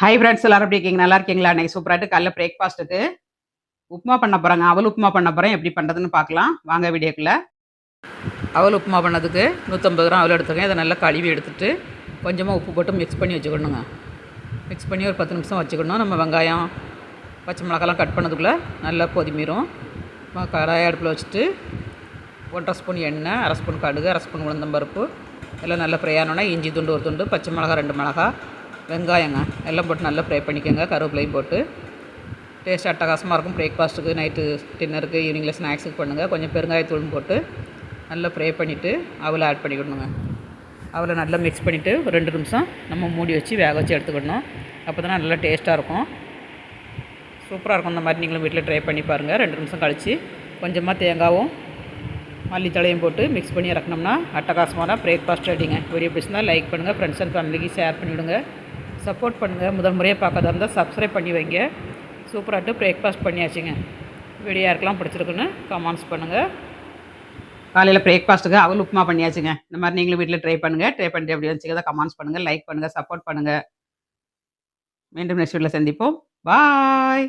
Hi friends எல்லாரும் எப்படி இருக்கீங்க? நல்லா இருக்கீங்களா? அன்னைக்கு சூப்பராகிட்டு காலைல பிரேக்ஃபாஸ்ட்டுக்கு உப்புமா பண்ண போகிறாங்க அவள் உப்புமா பண்ண போகிறேன் எப்படி பண்ணுறதுன்னு பார்க்கலாம். வாங்க வீடியோக்குள்ள. அவள் உப்புமா பண்ணதுக்கு நூற்றம்பது கிராம் அவள் எடுத்துருக்கேன். இதை நல்லா கழுவி எடுத்துட்டு கொஞ்சமாக உப்பு போட்டு மிக்ஸ் பண்ணி வச்சுக்கணுங்க. மிக்ஸ் பண்ணி ஒரு பத்து நிமிஷம் வச்சுக்கணும். நம்ம வெங்காயம் பச்சை மிளகாலாம் கட் பண்ணதுக்குள்ளே நல்லா கொதிமிரும். கடாய அடுப்பில் வச்சுட்டு ஒன்றரை ஸ்பூன் எண்ணெய் அரை ஸ்பூன் கடுகு அரை ஸ்பூன் உளுந்தம்பருப்பு. எல்லாம் நல்லா ஃப்ரை ஆனோன்னா இஞ்சி துண்டு ஒரு துண்டு பச்சை மிளகா ரெண்டு மிளகா வெங்காயங்க எல்லாம் போட்டு நல்லா ஃப்ரை பண்ணிக்கோங்க. கருவேப்பிலையும் போட்டு. டேஸ்ட் அட்டகாசமாக இருக்கும். பிரேக்ஃபாஸ்ட்டுக்கு நைட்டு டின்னருக்கு ஈவினிங்கில் ஸ்நாக்ஸுக்கு பண்ணுங்கள் கொஞ்சம் பெருங்காயத்தூளும் போட்டு நல்லா ஃப்ரை பண்ணிவிட்டு அவளை ஆட் பண்ணிக்கணுங்க. அவளை நல்லா மிக்ஸ் பண்ணிவிட்டு ஒரு ரெண்டு நிமிஷம் நம்ம மூடி வச்சு வேக வச்சு எடுத்துக்கணும். அப்போ தான் நல்லா டேஸ்ட்டாக இருக்கும். சூப்பராக இருக்கும். இந்த மாதிரி நீங்களும் வீட்டில் ட்ரை பண்ணி பாருங்கள் ரெண்டு நிமிஷம் கழித்து கொஞ்சமாக தேங்காவும் மல்லித்தலையும் போட்டு மிக்ஸ் பண்ணி இறக்கணும்னா அட்டகாசமான பிரேக்ஃபாஸ்ட் ரெடிங்க வீடியோ பிடிச்சிருந்தா லைக் பண்ணுங்கள் ஃப்ரெண்ட்ஸ் அண்ட் ஃபேமிலிக்கு ஷேர் பண்ணிவிடுங்க. சப்போர்ட் பண்ணுங்கள் முதல் முறையாக பார்க்காத இருந்தால் சப்ஸ்கிரைப் பண்ணி வைங்க. சூப்பராகிட்டு பிரேக்ஃபாஸ்ட் பண்ணியாச்சுங்க. வீடியோ யாருக்கெல்லாம் பிடிச்சிருக்குன்னு கமெண்ட்ஸ் பண்ணுங்கள் காலையில் பிரேக்ஃபாஸ்ட்டுக்கு அவள் உப்புமா பண்ணியாச்சுங்க. இந்த மாதிரி நீங்களும் வீட்டில் ட்ரை பண்ணுங்கள் ட்ரை பண்ணிட்டு அப்படி வச்சுக்கிறதா கமெண்ட்ஸ் பண்ணுங்கள் லைக் பண்ணுங்கள் சப்போர்ட் பண்ணுங்கள் மீண்டும் நெக்ஸ்ட் வீட்டில் சந்திப்போம். பாய்